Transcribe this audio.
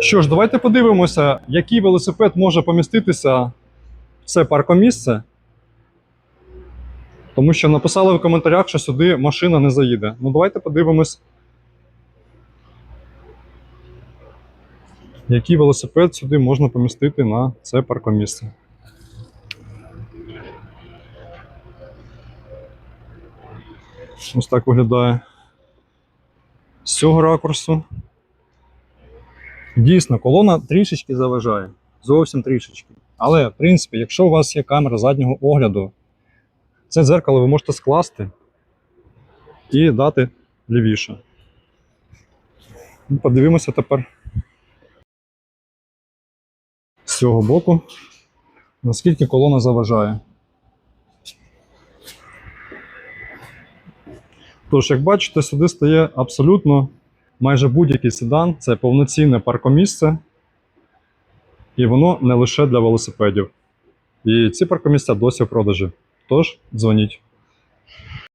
Що ж, давайте подивимося, який велосипед може поміститися в це паркомісце. Тому що написали в коментарях, що сюди машина не заїде. Ну, давайте подивимось, який велосипед сюди можна помістити на це паркомісце. Ось так виглядає з цього ракурсу. Дійсно, колона трішечки заважає. Зовсім трішечки. Але, в принципі, якщо у вас є камера заднього огляду, це дзеркало ви можете скласти і дати лівіше. Ну, Подивимося тепер з цього боку, наскільки колона заважає. Тож, як бачите, сюди стає абсолютно майже будь-який седан, це повноцінне паркомісце, і воно не лише для велосипедів. І ці паркомісця досі в продажі. Тож дзвоніть.